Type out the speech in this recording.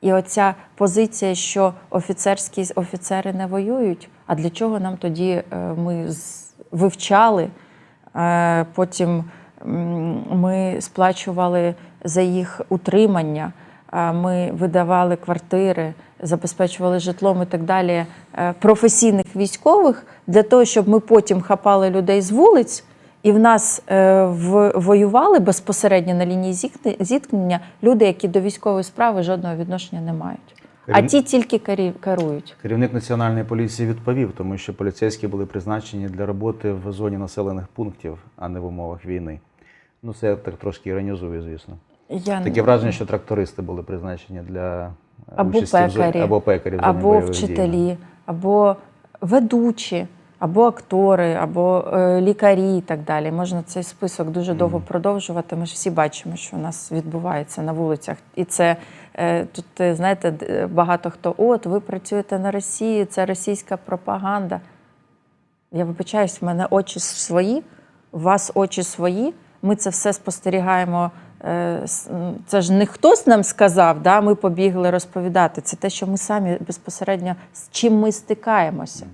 І оця позиція, що офіцерські офіцери не воюють. А для чого нам тоді е, ми вивчали? е, Потім ми сплачували за їх утримання, е, ми видавали квартири, забезпечували житлом і так далі професійних військових для того, щоб ми потім хапали людей з вулиць. І в нас е, в, воювали безпосередньо на лінії зіткне- зіткнення люди, які до військової справи жодного відношення не мають. А ті тільки карі- керують. Керівник національної поліції відповів, тому що поліцейські були призначені для роботи в зоні населених пунктів, а не в умовах війни. Ну, це я так трошки іронізую, звісно. Я Таке враження, що трактористи були призначені для е, або участі в зоні- або пекарі в зоні або бойових дій. вчителі, або ведучі, або актори, або е, лікарі і так далі. Можна цей список дуже довго продовжувати. Ми ж всі бачимо, що у нас відбувається на вулицях. І це е, тут, е, знаєте, багато хто, от ви працюєте на Росії, це російська пропаганда. Я вибачаюсь, в мене очі свої, у вас очі свої. Ми це все спостерігаємо. Це ж не хтось нам сказав, да? ми побігли розповідати. Це те, що ми самі безпосередньо з чим ми стикаємося.